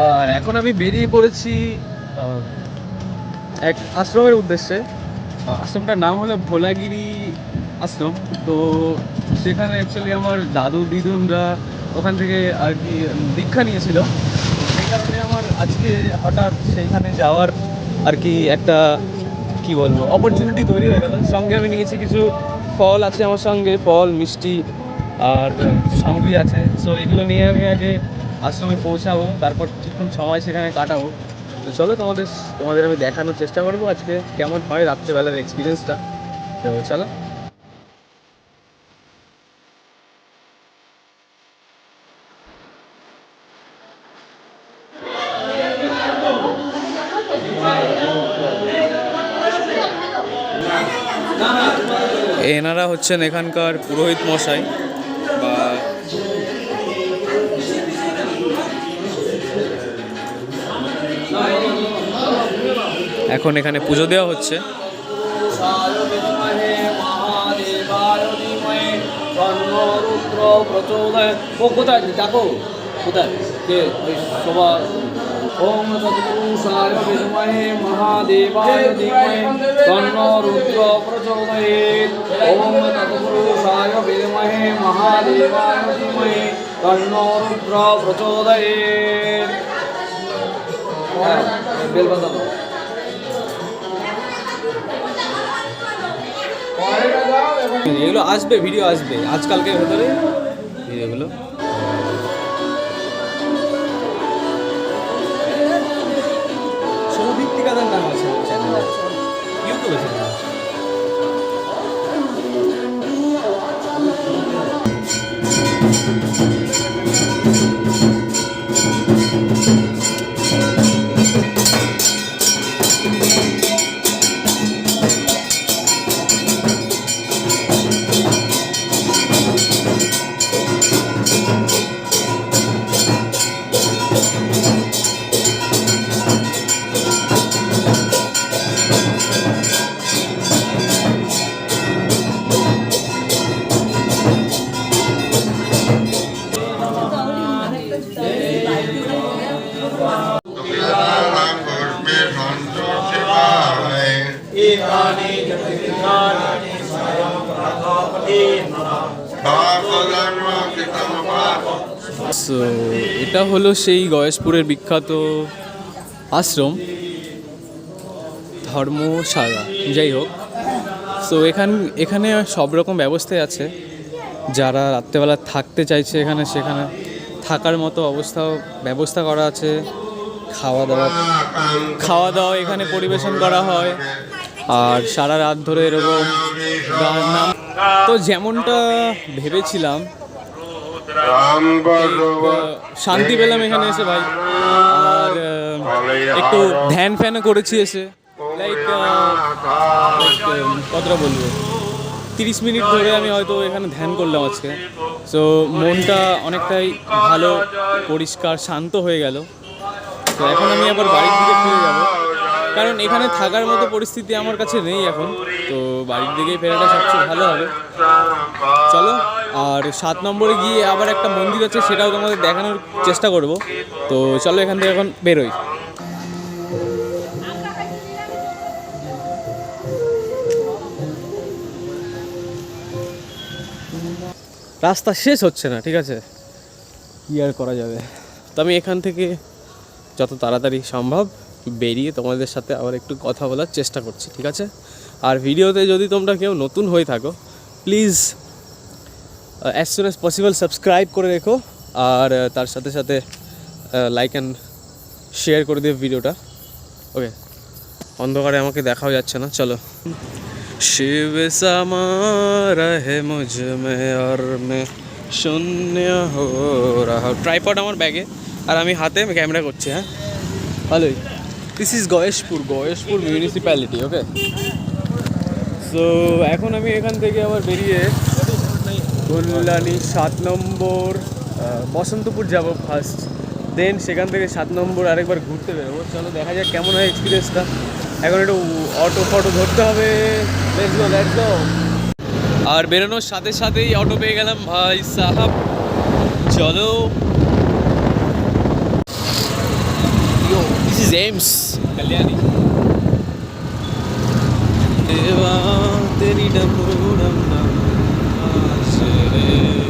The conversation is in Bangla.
আর এখন আমি বেরিয়ে পড়েছি এক আশ্রমের উদ্দেশ্যে। আশ্রমটার নাম হলো ভোলাগিরি আশ্রম। তো সেখানে অ্যাকচুয়ালি আমার দাদু, দিদুনরা ওখান থেকে আর কি দীক্ষা নিয়েছিল। সেই কারণে আমার আজকে হঠাৎ সেইখানে যাওয়ার আর কি একটা, কি বলব অপরচুনিটি তৈরি হয়ে গেল। সঙ্গে আমি নিয়েছি কিছু ফল আছে আমার সঙ্গে, ফল, মিষ্টি আর সামগ্রী আছে। সো এগুলো নিয়ে আমি আগে আশ্রমে পৌঁছাবো, তারপর কিছুক্ষণ সময় সেখানে কাটাবো। তো চলো তোমাদের তোমাদের আমি দেখানোর চেষ্টা করব আজকে কেমন হয় রাত্রেবেলার এক্সপিরিয়েন্সটা তো চলো। এনারা হচ্ছেন এখানকার পুরোহিত মশাই, বা এখন এখানে পুজো দেওয়া হচ্ছে। কোথায়? ডাকো কোথায়? সবার ওম তৎপুরুষায় বিদ্মহে মহাদেবায় ধীমহি তন্নো রুদ্র প্রচোদয়াৎ ওম তৎপুরুষায় বিদ্মহে মহাদেবায় ধীমহি তন্নো রুদ্র প্রচোদয়াৎ হ্যাঁ বেল এগুলো আসবে ভিডিও আসবে আজকালকের ভেতরে ভিডিওগুলো 해야 된다는 생각이 이유가 생각나요? Thank. 음, 음, 음. সো এটা হলো সেই গয়েশপুরের বিখ্যাত আশ্রম, ধর্মশালা, যাই হোক। সো এখান, এখানে সব রকম ব্যবস্থাই আছে। যারা রাত্রেবেলা থাকতে চাইছে এখানে, সেখানে থাকার মতো অবস্থাও ব্যবস্থা করা আছে, খাওয়া দাওয়া খাওয়া দাওয়া এখানে পরিবেশন করা হয়, আর সারা রাত ধরে এরকম গান তো যেমনটা ভেবেছিলাম, শান্তি পেলাম এখানে এসে ভাই। আর একটু ধ্যান ফ্যানও করেছি এসে। লাইক কতটা বলব? তিরিশ মিনিট ধরে আমি হয়তো এখানে ধ্যান করলাম আজকে। সো মনটা অনেকটাই ভালো, পরিষ্কার, শান্ত হয়ে গেল। তো এখন আমি আবার বাড়ির দিকে ফিরে যাব। কারণ এখানে থাকার মতো পরিস্থিতি আমার কাছে নেই এখন। তো বাড়ির দিকেই ফেরাটা সবচেয়ে ভালো হবে। চলো, আর সাত নম্বরে গিয়ে আবার একটা মন্দির আছে, সেটাও তোমাদের দেখানোর চেষ্টা করব। তো চলো এখান থেকে এখন বেরোই। রাস্তা শেষ হচ্ছে না ঠিক আছে? কি আর করা যাবে? তো আমি এখান থেকে যত তাড়াতাড়ি সম্ভব বেরিয়ে তোমাদের সাথে আবার একটু কথা বলার চেষ্টা করছি ঠিক আছে? আর ভিডিওতে যদি তোমরা কেউ নতুন হয়ে থাকো please as soon as possible subscribe করে রেখো আর তার সাথে সাথে লাইক অ্যান্ড শেয়ার করে দিও ভিডিওটা। ওকে অন্ধকারে আমাকে দেখাও যাচ্ছে না চলো। শিব সমা রহে মুঝ মে আর মে শূন্য হো রাহা ট্রাইপড আমার ব্যাগে আর আমি হাতে ক্যামেরা করছি হ্যাঁ? ভালোই। This is Gayeshpur Gayeshpur municipality okay so এখন আমি এখান থেকে আবার বেরিয়ে কল্যাণী সাত নম্বর বসন্তপুর যাব ফার্স্ট দেন সেখান থেকে সাত নম্বর আরেকবার ঘুরতে বেরোবো। চলো দেখা যাক কেমন হয় এক্সপিরিয়েন্সটা এখন একটু অটো ফটো ধরতে হবে। লেটস আর বেরোনোর সাথে সাথেই অটো পেয়ে গেলাম ভাই সাহাব। চলো। দিস ইজ এমস কল্যাণী দেবা তেরি ডমুরম নম আশরে